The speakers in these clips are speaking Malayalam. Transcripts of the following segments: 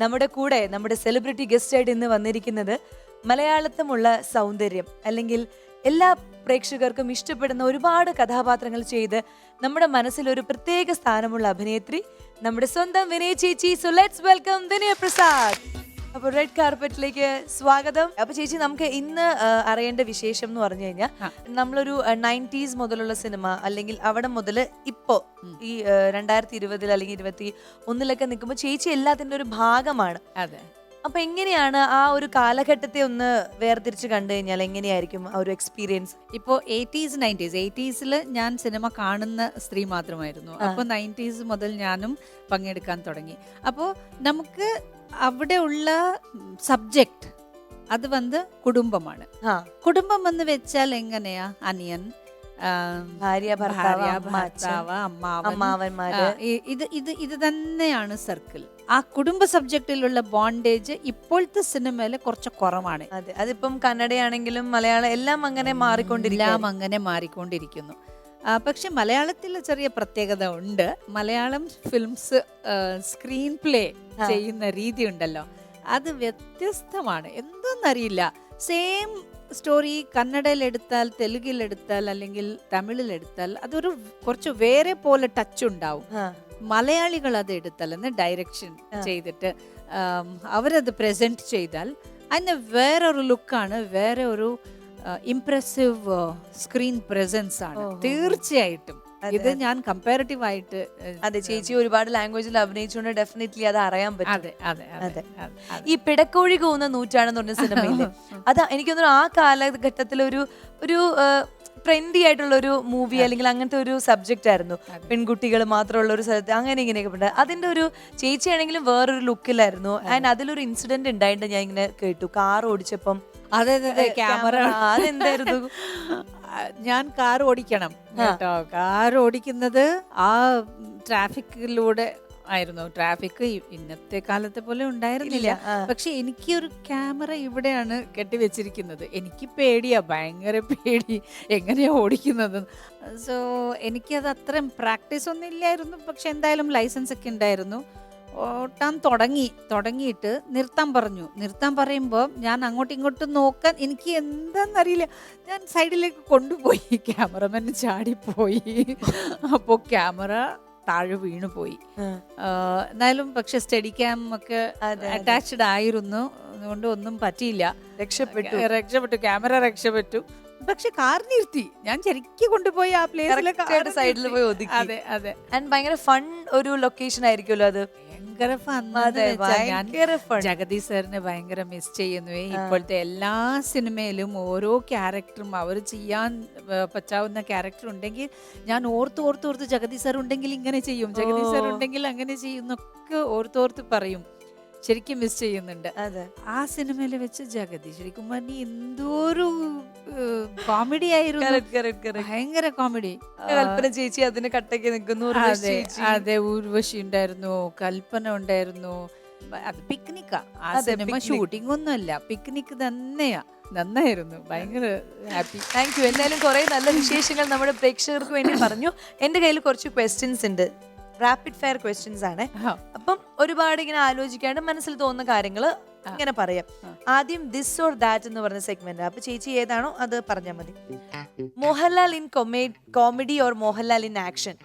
നമ്മുടെ കൂടെ നമ്മുടെ സെലിബ്രിറ്റി ഗസ്റ്റ് ആയിട്ട് ഇന്ന് വന്നിരിക്കുന്നത് മലയാളത്തുമുള്ള സൗന്ദര്യം അല്ലെങ്കിൽ എല്ലാ പ്രേക്ഷകർക്കും ഇഷ്ടപ്പെടുന്ന ഒരുപാട് കഥാപാത്രങ്ങൾ ചെയ്ത് നമ്മുടെ മനസ്സിൽ ഒരു പ്രത്യേക സ്ഥാനമുള്ള അഭിനേത്രി നമ്മുടെ സ്വന്തം വിനയ ചേച്ചി. സോ ലെറ്റ്സ് വെൽക്കം വിനയ പ്രസാദ്. അപ്പൊ റെഡ് കാർപ്പറ്റിലേക്ക് സ്വാഗതം. അപ്പൊ ചേച്ചി നമുക്ക് ഇന്ന് അറിയേണ്ട വിശേഷം എന്ന് പറഞ്ഞു കഴിഞ്ഞാൽ നമ്മളൊരു നയന്റീസ് മുതലുള്ള സിനിമ അല്ലെങ്കിൽ അവിടെ മുതൽ ഇപ്പോ ഈ രണ്ടായിരത്തി ഇരുപതിൽ അല്ലെങ്കിൽ ഇരുപത്തി ഒന്നിലൊക്കെ നിൽക്കുമ്പോൾ ചേച്ചി എല്ലാത്തിന്റെ ഒരു ഭാഗമാണ്. അതെ. അപ്പൊ എങ്ങനെയാണ് ആ ഒരു കാലഘട്ടത്തെ ഒന്ന് വേർതിരിച്ച് കണ്ടു കഴിഞ്ഞാൽ എങ്ങനെയായിരിക്കും ആ ഒരു എക്സ്പീരിയൻസ് ഇപ്പോൾ എയ്റ്റീസ് നയന്റീസ് എയ്റ്റീസിൽ ഞാൻ സിനിമ കാണുന്ന സ്ത്രീ മാത്രമായിരുന്നു. അപ്പോൾ നയന്റീസ് മുതൽ ഞാനും പങ്കെടുക്കാൻ തുടങ്ങി. അപ്പോൾ നമുക്ക് അവിടെ ഉള്ള സബ്ജക്റ്റ് അത് വന്ന് കുടുംബമാണ്. കുടുംബം എന്ന് വെച്ചാൽ എങ്ങനെയാ? അനിയൻ ഭാര്യ ഭർത്താവ് അമ്മാവന്മാര്. ഇത് ഇത് ഇത് തന്നെയാണ് സർക്കിൾ. ആ കുടുംബ സബ്ജക്റ്റിലുള്ള ബോണ്ടേജ് ഇപ്പോഴത്തെ സിനിമയിൽ കുറച്ച് കുറവാണ്. അതെ അതിപ്പം കന്നഡയാണെങ്കിലും മലയാളം എല്ലാം അങ്ങനെ മാറിക്കൊണ്ടിരിക്കാം എല്ലാം അങ്ങനെ മാറിക്കൊണ്ടിരിക്കുന്നു. പക്ഷെ മലയാളത്തിൽ ചെറിയ പ്രത്യേകത ഉണ്ട്. മലയാളം ഫിലിംസ് സ്ക്രീൻ പ്ലേ ചെയ്യുന്ന രീതി ഉണ്ടല്ലോ അത് വ്യത്യസ്തമാണ്. എന്തെന്നറിയില്ല. സെയിം സ്റ്റോറി കന്നഡയിലെടുത്താൽ തെലുഗിലെടുത്താൽ അല്ലെങ്കിൽ തമിഴിലെടുത്താൽ അതൊരു കുറച്ച് വേറെ പോലെ ടച്ച് ഉണ്ടാവും. മലയാളികൾ അത് എടുത്താൽ എന്ന് ഡയറക്ഷൻ ചെയ്തിട്ട് അവരത് പ്രസന്റ് ചെയ്താൽ അതിന് വേറൊരു ലുക്കാണ് വേറെ ഒരു ഇംപ്രസീവ് സ്ക്രീൻ പ്രസൻസ് ആണ്. തീർച്ചയായിട്ടും. ഇത് ഞാൻ കമ്പാരിറ്റീവ് ആയിട്ട് അതെ ചേച്ചി ഒരുപാട് ലാംഗ്വേജിൽ അഭിനയിച്ചുകൊണ്ട് ഡെഫിനറ്റ്ലി അത് അറിയാൻ പറ്റും. അതെ അതെ അതെ. ഈ പിടക്കോഴി കോന്ന നൂറ്റാണെന്ന് പറഞ്ഞ സിനിമയിൽ അത് എനിക്ക് തോന്നുന്നു ആ കാലഘട്ടത്തിൽ ഒരു ഒരു ട്രെൻഡി ആയിട്ടുള്ള ഒരു മൂവി അല്ലെങ്കിൽ അങ്ങനത്തെ ഒരു സബ്ജക്റ്റ് ആയിരുന്നു. പെൺകുട്ടികൾ മാത്രമുള്ള ഒരു സ്ഥലത്ത് അങ്ങനെ ഇങ്ങനെയൊക്കെ ഉണ്ട് അതിന്റെ ഒരു ചേച്ചിയാണെങ്കിലും വേറൊരു ലുക്കിലായിരുന്നു ആൻഡ് അതിലൊരു ഇൻസിഡന്റ് ഉണ്ടായിട്ട് ഞാൻ ഇങ്ങനെ കേട്ടു. കാർ ഓടിച്ചപ്പം അതെ അതെ ക്യാമറ അതെന്തായിരുന്നു? ഞാൻ കാർ ഓടിക്കണം കേട്ടോ. കാർ ഓടിക്കുന്നത് ആ ട്രാഫിക്കിലൂടെ ആയിരുന്നു. ട്രാഫിക് ഇന്നത്തെ കാലത്തെ പോലെ ഉണ്ടായിരുന്നില്ല. പക്ഷെ എനിക്ക് ഒരു ക്യാമറ ഇവിടെയാണ് കെട്ടിവെച്ചിരിക്കുന്നത് എനിക്ക് പേടിയാ ഭയങ്കര പേടി എങ്ങനെയാ ഓടിക്കുന്നത് സോ എനിക്കത് അത്രയും പ്രാക്ടീസ് ഒന്നും ഇല്ലായിരുന്നു. പക്ഷെ എന്തായാലും ലൈസൻസ് ഒക്കെ ഉണ്ടായിരുന്നു. ഓട്ടാൻ തുടങ്ങി തുടങ്ങിയിട്ട് നിർത്താൻ പറഞ്ഞു. നിർത്താൻ പറയുമ്പോൾ ഞാൻ അങ്ങോട്ടും ഇങ്ങോട്ടും നോക്കാൻ എനിക്ക് എന്താണെന്നറിയില്ല ഞാൻ സൈഡിലേക്ക് കൊണ്ടുപോയി. ക്യാമറമാൻ ചാടിപ്പോയി. അപ്പോൾ ക്യാമറ താഴെ വീണു പോയി. ആ. ആഹ് എന്നാലും പക്ഷെ സ്റ്റഡി ക്യാം ഒക്കെ. അറ്റാച്ച്ഡ് ആയിരുന്നു. അതുകൊണ്ട് ഒന്നും പറ്റിയില്ല. രക്ഷപ്പെട്ടു. രക്ഷപ്പെട്ടു. ക്യാമറ രക്ഷപ്പെട്ടു. പക്ഷെ കാർ നിർത്തി. ഞാൻ ശരിക്കും കൊണ്ടുപോയി ആ പ്ലേസിലെ സൈഡിൽ പോയി ഒതുക്കി. അതെ അതെ. ആൻഡ് ഭയങ്കര ഫൺ ഒരു ലൊക്കേഷൻ ആയിരിക്കുമല്ലോ അത്. ഭയങ്കര ജഗദീഷ് സാറിനെ ഭയങ്കര മിസ് ചെയ്യുന്നു. ഇപ്പോഴത്തെ എല്ലാ സിനിമയിലും ഓരോ ക്യാരക്ടറും അവർ ചെയ്യാൻ പറ്റാവുന്ന ക്യാരക്ടർ ഉണ്ടെങ്കിൽ ഞാൻ ഓർത്ത് ഓർത്ത് ഓർത്ത് ജഗദീഷ് സാർ ഉണ്ടെങ്കിൽ ഇങ്ങനെ ചെയ്യും. ജഗദീഷ് സാർ. ഉണ്ടെങ്കിൽ അങ്ങനെ ചെയ്യുന്നൊക്കെ ഓർത്തോർത്ത് പറയും. ശരിക്കും മിസ് ചെയ്യുന്നുണ്ട്. അതെ. ആ സിനിമയിൽ വെച്ച് ജഗതി ശരിക്കും നീ എന്തോരു കോമഡി ആയിരുന്നു. ഭയങ്കര കോമഡി കൽപ്പന ചേച്ചി അതിന് കട്ടയ്ക്ക് നിൽക്കുന്നു അതെ. അതെ ഊർവശി ഉണ്ടായിരുന്നു കൽപ്പന ഉണ്ടായിരുന്നു. അത് പിക്നിക്കാ ആ. സിനിമ. ഷൂട്ടിംഗ് ഒന്നുമല്ല പിക്നിക് തന്നെയാ. നന്നായിരുന്നു ഭയങ്കര ഹാപ്പി താങ്ക് യു എന്തായാലും കുറെ നല്ല വിശേഷങ്ങൾ നമ്മുടെ പ്രേക്ഷകർക്ക് വേണ്ടി പറഞ്ഞു. എന്റെ കയ്യിൽ കുറച്ച് ക്വസ്റ്റ്യൻസ് ഉണ്ട്. റാപ്പിഡ് ഫയർ ക്വസ്റ്റ്യൻസ് ആണ്. അപ്പം ഒരുപാട് ഇങ്ങനെ ആലോചിക്കാണ്ട് മനസ്സിൽ തോന്നുന്ന കാര്യങ്ങൾ ഇങ്ങനെ പറയാം. ആദ്യം ദിസ് ഓർ ദാറ്റ് എന്ന് പറഞ്ഞ സെഗ്മെന്റ് അപ്പൊ ചേച്ചി ഏതാണോ അത് പറഞ്ഞാൽ മതി. Mohanlal in comedy or Mohanlal in action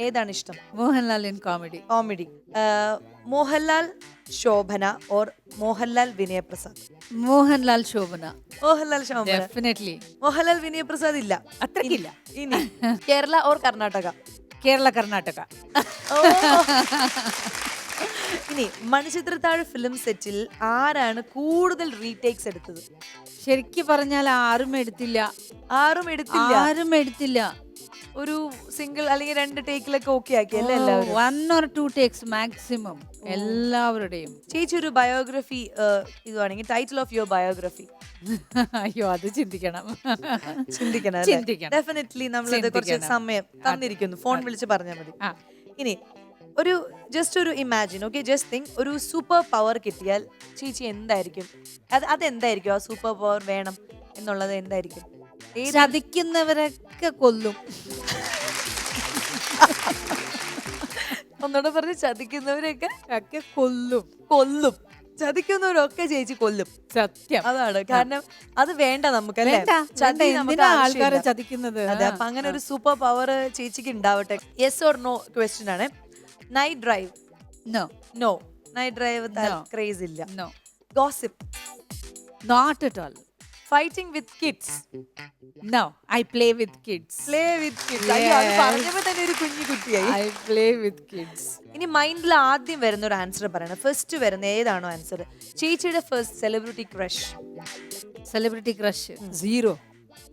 ഏതാണ് ഇഷ്ടം? Mohanlal in comedy comedy Mohanlal Shobana or Mohanlal Vinayaprasad? Mohanlal Shobana. Mohanlal Shobana. Definitely Mohanlal Vinayaprasad ഇല്ല. അത്രയ്ക്കില്ല. ഇനി കേരള ഓർ കർണാടക? കേരള കർണാടക. ഇനി മണിച്ചിത്രത്താഴ് ഫിലിം സെറ്റിൽ ആരാണ് കൂടുതൽ റീടേക്സ് എടുത്തത്? ശരിക്കും പറഞ്ഞാൽ ആരും എടുത്തില്ല. ആരും എടുത്തില്ല. ആരും എടുത്തില്ല. ഒരു സിംഗിൾ അല്ലെങ്കിൽ രണ്ട് ടേക്കിലൊക്കെ ഓക്കെ ആക്കി അല്ലേ എല്ലാവരും? One or two takes maximum എല്ലാവരുടെയും. ചേച്ചി ഒരു ബയോഗ്രഫി ഇതുവാണെങ്കിൽ ടൈറ്റിൽ ഓഫ് യുവർ ബയോഗ്രഫി അയ്യോ അത് ചിന്തിക്കണം. ചിന്തിക്കണം ചിന്തിക്കണം. ഡെഫിനറ്റ്ലി നമ്മൾ കുറച്ച് സമയം തന്നിരിക്കുന്നു. ഫോൺ വിളിച്ച് പറഞ്ഞാൽ മതി. ഇനി ഒരു ജസ്റ്റ് ഒരു ഇമാജിൻ ഓക്കെ ജസ്റ്റ് തിങ്ക് ഒരു സൂപ്പർ പവർ കിട്ടിയാൽ ചേച്ചി എന്തായിരിക്കും? അത് അതെന്തായിരിക്കും? ആ സൂപ്പർ പവർ വേണം എന്നുള്ളത് എന്തായിരിക്കും? ചതിക്കുന്നവരൊക്കെ കൊല്ലും. ഒന്നുകൂടെ പറഞ്ഞ് ചതിക്കുന്നവരെയൊക്കെ ഒക്കെ കൊല്ലും. കൊല്ലും. ചതിക്കുന്നവരൊക്കെ ചേച്ചി കൊല്ലും. സത്യം. അതാണ്. കാരണം അത് വേണ്ട നമുക്ക് അല്ലേ. ചതി നമുക്ക് ആൾക്കാരെ ചതിക്കുന്നത്? അതെ. അപ്പൊ അങ്ങനെ ഒരു സൂപ്പർ പവർ ചേച്ചിക്ക് ഉണ്ടാവട്ടെ? യെസ് ഓർ നോ ക്വസ്റ്റ്യൻ ആണ്. Night drive no no night drive. Craze ഇല്ല. No gossip not at all fighting with kids no I play with kids play with kids അയ്യോ അത് Yes. പറഞ്ഞപ്പോ തന്നെ ഒരു കുഞ്ഞു കുട്ടിയായി. ഐ പ്ലേ വിത്ത് കിഡ്സ് ഇനി മൈൻഡിൽ ആദ്യം വരുന്ന ഒരു ആൻസർ പറയണം. ഫസ്റ്റ് വരുന്ന ഏതാണോ ആൻസർ ചേച്ചിയുടെ first celebrity crush celebrity crush zero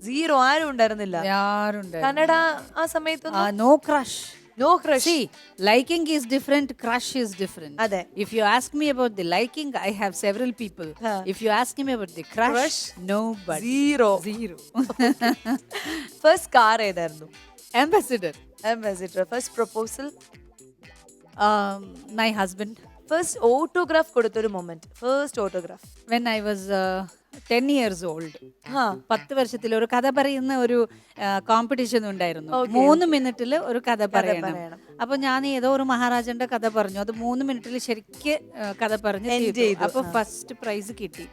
zero ആരും ഉണ്ടായിരുന്നില്ല. ആരും കന്നഡ ആ സമയത്ത് no crush No crush See, liking is different, crush is different. അതെ. If you ask me about the liking, I have several people. Huh. If you ask me about the crush, Crush? nobody. Zero Zero. First car ഏതായിരുന്നു Ambassador. Ambassador first proposal Um, my husband. First autograph കൊടുത്തൊരു moment first autograph When I was uh, 10 years old പത്ത് വർഷത്തിൽ ഒരു കഥ പറയുന്ന ഒരു കോമ്പറ്റീഷൻ ഉണ്ടായിരുന്നു. മൂന്ന് മിനിറ്റിൽ ഒരു കഥ പറയണം. അപ്പൊ ഞാൻ ഏതോ ഒരു മഹാരാജന്റെ കഥ പറഞ്ഞു. അത് മൂന്ന് മിനിറ്റിൽ ശരിക്ക് കഥ പറഞ്ഞു. അപ്പൊ ഫസ്റ്റ് പ്രൈസ് കിട്ടി.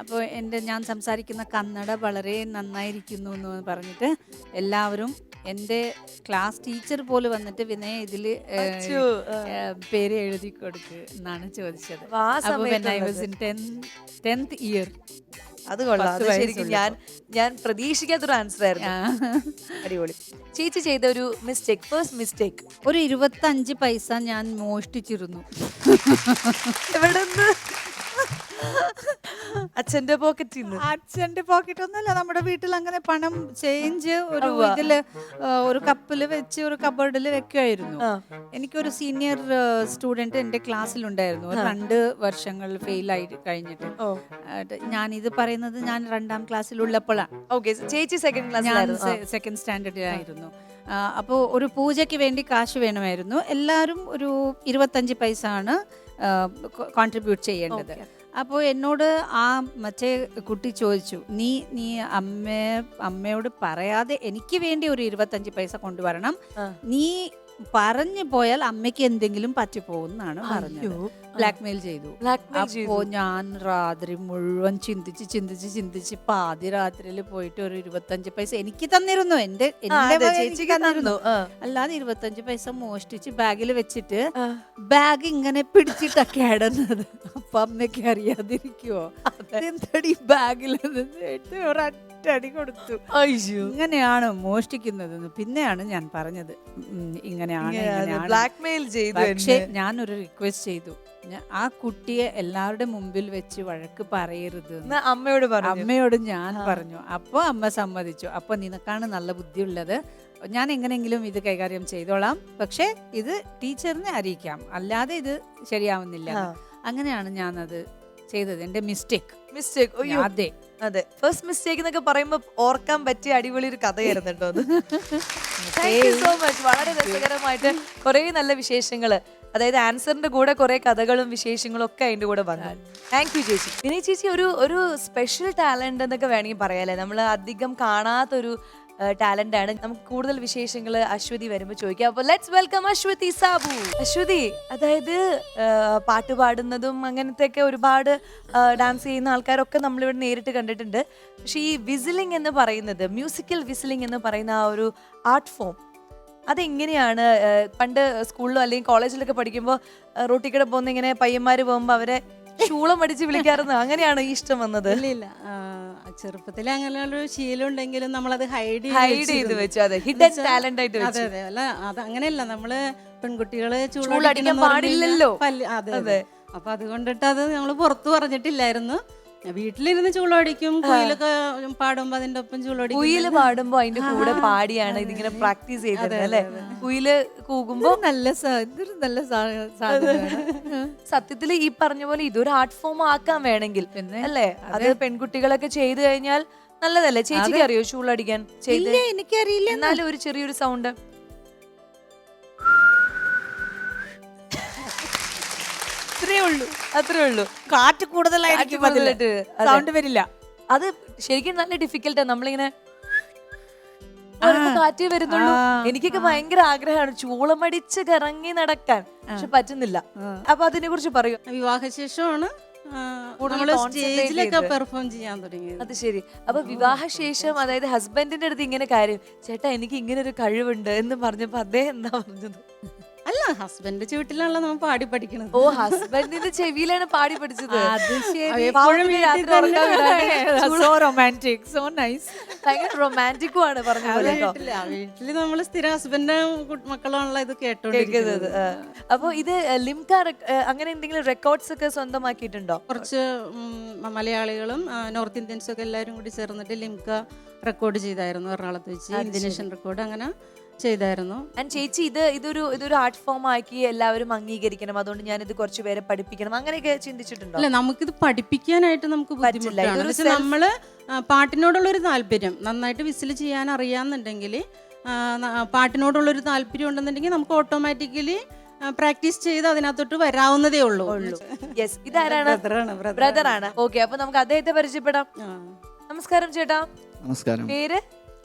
അപ്പൊ എന്റെ ഞാൻ സംസാരിക്കുന്ന കന്നഡ വളരെ നന്നായിരിക്കുന്നു എന്ന് പറഞ്ഞിട്ട് എല്ലാവരും എന്റെ ക്ലാസ് ടീച്ചർ പോലും വന്നിട്ട് വിനയ ഇതിൽ പേര് എഴുതി കൊടുക്ക് എന്നാണ് ചോദിച്ചത്. ടെൻത്ത് ആ അപ്പോൾ when I was സമയത്തുള്ളത്. in 10th ഇയർ അത് കൊള്ളാം. ശരിക്കും ഞാൻ ഞാൻ പ്രതീക്ഷിക്കാത്തൊരു ആൻസർ ആയിരുന്നു. അടിപൊളി. ചേച്ചി ചെയ്ത ഒരു മിസ്റ്റേക്ക് ഫേസ്റ്റ് മിസ്റ്റേക്ക് ഒരു ഇരുപത്തഞ്ച് പൈസ ഞാൻ മോഷ്ടിച്ചിരുന്നു. എവിടെ അച്ഛന്റെ പോക്കറ്റിൽ നിന്ന് അച്ഛന്റെ പോക്കറ്റ് ഒന്നുമല്ല നമ്മുടെ വീട്ടിൽ അങ്ങനെ പണം ചേഞ്ച് ഒരു. ഇതിൽ ഒരു കപ്പിൽ വെച്ച് ഒരു കബോർഡിൽ വെക്കുമായിരുന്നു. എനിക്കൊരു സീനിയർ സ്റ്റുഡന്റ് എന്റെ ക്ലാസ്സിലുണ്ടായിരുന്നു ഉണ്ടായിരുന്നു രണ്ട് വർഷങ്ങൾ ഫെയിൽ ആയി കഴിഞ്ഞിട്ട്. ഞാൻ ഇത് പറയുന്നത് ഞാൻ രണ്ടാം ക്ലാസ്സിലുള്ളപ്പോഴാണ് ഓക്കെ ചേച്ചി സെക്കൻഡ് ഞാൻ ക്ലാസ്സിലായിരുന്നു സെക്കൻഡ് സ്റ്റാൻഡേർഡിലായിരുന്നു അപ്പോൾ ഒരു പൂജയ്ക്ക് വേണ്ടി കാശ് വേണമായിരുന്നു. എല്ലാവരും ഒരു ഇരുപത്തഞ്ച് പൈസ ആണ് കോൺട്രിബ്യൂട്ട് ചെയ്യേണ്ടത്. അപ്പോൾ എന്നോട് ആ മറ്റേ കുട്ടി ചോദിച്ചു നീ നീ അമ്മ അമ്മയോട് പറയാതെ എനിക്ക് വേണ്ടി ഒരു ഇരുപത്തഞ്ച് പൈസ കൊണ്ടുവരണം. നീ പറഞ്ഞു പോയാൽ അമ്മയ്ക്ക് എന്തെങ്കിലും പറ്റിപ്പോകുന്നാണ് പറഞ്ഞത്. ബ്ലാക്ക്മെയിൽ ചെയ്തു. അപ്പോ ഞാൻ രാത്രി മുഴുവൻ ചിന്തിച്ച് ചിന്തിച്ച് ചിന്തിച്ച് പാതി രാത്രിയിൽ പോയിട്ട് ഒരു ഇരുപത്തഞ്ച് പൈസ എനിക്ക് തന്നിരുന്നു. എന്റെ തന്നിരുന്നു. അല്ലാതെ ഇരുപത്തഞ്ച് പൈസ മോഷ്ടിച്ച് ബാഗിൽ വെച്ചിട്ട് ബാഗ് ഇങ്ങനെ പിടിച്ചിട്ടൊക്കെ ഇടുന്നത് അപ്പൊ അമ്മയ്ക്ക് അറിയാതിരിക്കുവോ? എന്തടി ബാഗിൽ ഒരൊറ്റ അടി കൊടുത്തു. അയ്യോ. ഇങ്ങനെയാണ് മോഷ്ടിക്കുന്നത് പിന്നെയാണ് ഞാൻ പറഞ്ഞത്. ഉം, ഇങ്ങനെയാണ് ഇങ്ങനെയാണ് ബ്ലാക്ക്മെയിൽ ചെയ്തു പക്ഷേ എന്നെ. ഞാനൊരു റിക്വസ്റ്റ് ചെയ്തു. ഞാൻ ആ കുട്ടിയെ എല്ലാവരുടെ മുമ്പിൽ വെച്ച് വഴക്ക് പറയരുത് എന്ന്. എന്നാ അമ്മയോട് പറഞ്ഞു. അമ്മയോട് ഞാൻ പറഞ്ഞു. അപ്പോൾ അമ്മ സമ്മതിച്ചു. അപ്പൊ നിനക്കാണ് നല്ല ബുദ്ധിയുള്ളത്. ഞാൻ എങ്ങനെയെങ്കിലും ഇത് കൈകാര്യം ചെയ്തോളാം. പക്ഷേ ഇത് ടീച്ചറിനെ അറിയിക്കാം. അല്ലാതെ ഇത് ശരിയാവുന്നില്ല ആ. അങ്ങനെയാണ് ഞാനത് അത് ചെയ്തത്. എന്റെ മിസ്റ്റേക്ക് മിസ്റ്റേക്ക് അയ്യോ. അതെ. അതെ. ഫസ്റ്റ് മിസ്റ്റേക്ക് എന്നൊക്കെ പറയുമ്പോ ഓർക്കാൻ പറ്റിയ അടിപൊളി ഒരു കഥയായിരുന്നു കേട്ടോ അത് താങ്ക് യു സോ മച്ച് വളരെ രസകരമായിട്ട് കുറെ നല്ല വിശേഷങ്ങൾ അതായത് ആൻസറിന്റെ കൂടെ കുറെ കഥകളും വിശേഷങ്ങളും ഒക്കെ അതിന്റെ കൂടെ വന്നു. താങ്ക് യു ചേച്ചി. വിനയ് ചേച്ചി ഒരു ഒരു സ്പെഷ്യൽ ടാലന്റ് എന്നൊക്കെ വേണമെങ്കിൽ പറയാല്ലേ നമ്മൾ അധികം കാണാത്തൊരു ടാലന്റ് ആണ്. നമുക്ക് കൂടുതൽ വിശേഷങ്ങൾ അശ്വതി വരുമ്പോൾ ചോദിക്കാം. അപ്പോൾ ലെറ്റ്സ് വെൽക്കം അശ്വതി സാബു. അശ്വതി അതായത് പാട്ട് പാടുന്നതും അങ്ങനത്തെ ഒക്കെ ഒരുപാട് ഡാൻസ് ചെയ്യുന്ന ആൾക്കാരൊക്കെ നമ്മളിവിടെ നേരിട്ട് കണ്ടിട്ടുണ്ട്. പക്ഷെ ഈ വിസിലിംഗ് എന്ന് പറയുന്നത് മ്യൂസിക്കൽ വിസിലിംഗ് എന്ന് പറയുന്ന ആ ഒരു ആർട്ട് ഫോം അതെങ്ങനെയാണ് പണ്ട് സ്കൂളിലോ അല്ലെങ്കിൽ കോളേജിലൊക്കെ പഠിക്കുമ്പോൾ റോട്ടിൽ പോകുന്ന ഇങ്ങനെ പയ്യന്മാർ പോകുമ്പോൾ അവരെ ശൂളം അടിച്ച് വിളിക്കാറുണ്ട്? അങ്ങനെയാണ് ഈ ഇഷ്ടം വന്നത്? ഇല്ല ഇല്ല. ചെറുപ്പത്തിൽ അങ്ങനെയുള്ള ശീലം ഉണ്ടെങ്കിലും അത് ഹൈഡ് ഹൈഡ് ചെയ്ത് വെച്ചു. അതെ. ഹിഡൻ ടാലന്റ് ആയിട്ട് അതെ വെച്ചു. അതെ. അല്ല അത് അങ്ങനെയല്ല നമ്മൾ പെൺകുട്ടികൾ ചൂളടിക്കാൻ പാടില്ലല്ലോ. അതെ അതെ. അതെ. അപ്പൊ അതുകൊണ്ടിട്ട് അത് ഞങ്ങൾ പുറത്തു പറഞ്ഞിട്ടില്ലായിരുന്നു. വീട്ടിലിരുന്ന് ചൂളടിക്കും കുയിലൊക്കെ പാടുമ്പോ അതിന്റെ ഒപ്പം ചൂളടിക്കും. കുയിൽ പാടുമ്പോ അതിന്റെ കൂടെ പാടിയാണ് ഇതിങ്ങനെ പ്രാക്ടീസ് ചെയ്തത് അല്ലെ? കുയിൽ കൂകുമ്പോ നല്ല ഇതൊരു നല്ല സാ- സാധനമാണ്. സത്യത്തിൽ ഈ പറഞ്ഞ പോലെ ഇതൊരു ആർട്ട് ഫോം ആക്കാൻ വേണമെങ്കിൽ അല്ലേ? അത്. പെൺകുട്ടികളൊക്കെ ചെയ്തു കഴിഞ്ഞാൽ നല്ലതല്ലേ? ചേച്ചിക്ക് അറിയോ ചൂളടിക്കാൻ? എനിക്കറിയില്ല. എന്നാലും ഒരു ചെറിയൊരു സൗണ്ട് ഇത്രേ ഉള്ളൂ. അത്രേ ഉള്ളൂ. കാറ്റ് കൂടുതലായിരിക്കും കാറ്റ് അതിൽ. കൂടുതലായിട്ട്, അതെ. സൗണ്ട് വരില്ല. അത് ശരിക്കും നല്ല ഡിഫിക്കൽട്ടാ നമ്മളിങ്ങനെ കാറ്റേ വരുന്നുള്ളൂ. എനിക്കൊക്കെ ഭയങ്കര ആഗ്രഹമാണ് ചൂളമടിച്ച് കറങ്ങി നടക്കാൻ. പക്ഷെ പറ്റുന്നില്ല. അപ്പൊ അതിനെ കുറിച്ച് പറയൂ. വിവാഹശേഷമാണ് ആ, കൂടുതൽ നമ്മൾ concentrate സ്റ്റേജിലൊക്കെ ചെയ്ത്. പെർഫോം ചെയ്യാൻ തുടങ്ങിയത്. അത് ശരി. അപ്പൊ വിവാഹശേഷം അതായത് ഹസ്ബൻഡിന്റെ അടുത്ത് ഇങ്ങനെ കാര്യം ചേട്ടാ എനിക്ക് ഇങ്ങനെ ഒരു കഴിവുണ്ട് എന്ന് പറഞ്ഞപ്പോ അദ്ദേഹം എന്താ പറഞ്ഞത്? അല്ല ഹസ്ബൻഡ് ചുവട്ടിലാണല്ലോ നമ്മൾ പാടി പഠിക്കണത്. ഓ ഹസ്ബൻഡിന്റെ ചെവിയിലാണ് പാടി പഠിച്ചത്. അത് ശരി. രാത്രി ഉറക്കം വിടാതെ സോ റൊമാന്റിക് സോ നൈസ് ഭയങ്കര റൊമാന്റിക്കും ആണ് പറഞ്ഞ പോലെ കേട്ടോ. വീട്ടിൽ വീട്ടിൽ നമ്മൾ സ്ഥിരം ഹസ്ബൻഡും മക്കളാണല്ലോ ഇത് കേൾക്കുന്നത് കേട്ടോണ്ടിരിക്കുന്നത് അപ്പൊ ഇത് ലിംക റെക്- ഏ, അങ്ങനെ എന്തെങ്കിലും റെക്കോർഡ്സ് ഒക്കെ സ്വന്തമാക്കിയിട്ടുണ്ടോ? കുറച്ച് ഉം, മലയാളികളും ആ, നോർത്ത് ഇന്ത്യൻസും ഒക്കെ എല്ലാരും കൂടി ചേർന്നിട്ട് ലിംക റെക്കോർഡ് ചെയ്തായിരുന്നു എറണാകുളത്ത് വെച്ച്. ഇന്ത്യനേഷ്യൻ റെക്കോർഡ് അങ്ങനെ ചെയ്തായിരുന്നു. ആൻഡ് ചേച്ചി ഇത് ഇതൊരു ഇതൊരു ആർട്ട് ഫോം ആക്കി എല്ലാവരും അംഗീകരിക്കണം. അതുകൊണ്ട് ഞാൻ ഇത് കുറച്ച് പേരെ പഠിപ്പിക്കണം. അങ്ങനെയൊക്കെ ചിന്തിച്ചിട്ടുണ്ടോ? അല്ല നമുക്കിത് പഠിപ്പിക്കാനായിട്ട് നമുക്ക് പക്ഷെ നമ്മൾ പാട്ടിനോടുള്ള പാട്ടിനോടുള്ളൊരു താല്പര്യം. നന്നായിട്ട് വിസിൽ ചെയ്യാൻ അറിയാന്നുണ്ടെങ്കിൽ പാട്ടിനോടുള്ളൊരു താല്പര്യം ഉണ്ടെന്നുണ്ടെങ്കിൽ നമുക്ക് ഓട്ടോമാറ്റിക്കലി പ്രാക്ടീസ് ചെയ്ത് അതിനകത്തോട്ട് വരാവുന്നതേ ഉള്ളൂ. യെസ് ഇതാരാണ്? ബ്രദറാണ് ബ്രദർ ആണ് ഓക്കെ അപ്പൊ നമുക്ക് അദ്ദേഹത്തെ പരിചയപ്പെടാം. നമസ്കാരം ചേട്ടാ. നമസ്കാരം. പേര്?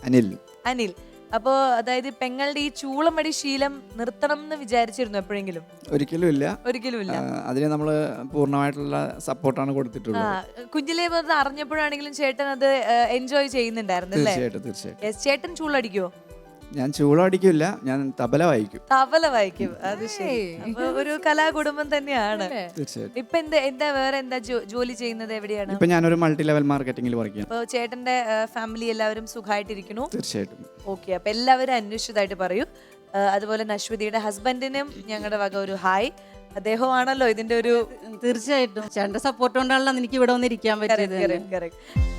അനിൽ. അനിൽ. അപ്പോ അതായത് പെങ്ങളുടെ ഈ ചൂളമടി ശീലം നിർത്തണം എന്ന് വിചാരിച്ചിരുന്നു എപ്പോഴെങ്കിലും? ഒരിക്കലും ഇല്ല. ഒരിക്കലും ഇല്ല. അതിന് നമ്മൾ പൂർണമായിട്ടുള്ള സപ്പോർട്ടാണ് കൊടുത്തിട്ടുള്ളത്. കുഞ്ഞിലേ അറിഞ്ഞപ്പോഴാണെങ്കിലും ചേട്ടൻ അത് എൻജോയ് ചെയ്യുന്നുണ്ടായിരുന്നു തീർച്ചയായിട്ടും തീർച്ചയായിട്ടും. ചേട്ടൻ ചൂളടിക്കോ ഞാൻ ചൂളം അടിക്കില്ല ഞാൻ തബല വായിക്കും. തബല വായിക്കും. അത് ശരി. അപ്പൊ ഒരു കലാകുടുംബം തന്നെയാണ്. തീർച്ചയായിട്ടും. ഇപ്പൊ എന്താ എന്താ വേറെ എന്താ ജോ- ജോലി ചെയ്യുന്നത് എവിടെയാണ്? ഇപ്പൊ ഞാനൊരു മൾട്ടി ലെവൽ മാർക്കറ്റിംഗിൽ വർക്ക് ചെയ്യാം അപ്പൊ ചേട്ടന്റെ ഫാമിലി എല്ലാവരും സുഖമായിട്ടിരിക്കണു തീർച്ചയായിട്ടും. ഓക്കെ അപ്പൊ എല്ലാവരും അന്വേഷിച്ചതായിട്ട് പറയൂ. ആ, അതുപോലെ നശ്വതിയുടെ ഹസ്ബൻഡിനും ഞങ്ങളുടെ വക ഒരു ഹായ് അദ്ദേഹമാണല്ലോ ഇതിന്റെ ഒരു തീർച്ചയായിട്ടും. ചേട്ടന്റെ സപ്പോർട്ട് കൊണ്ടാണല്ലോ എനിക്ക് ഇവിടെ വന്നിരിക്കാൻ പറ്റിയത്. correct.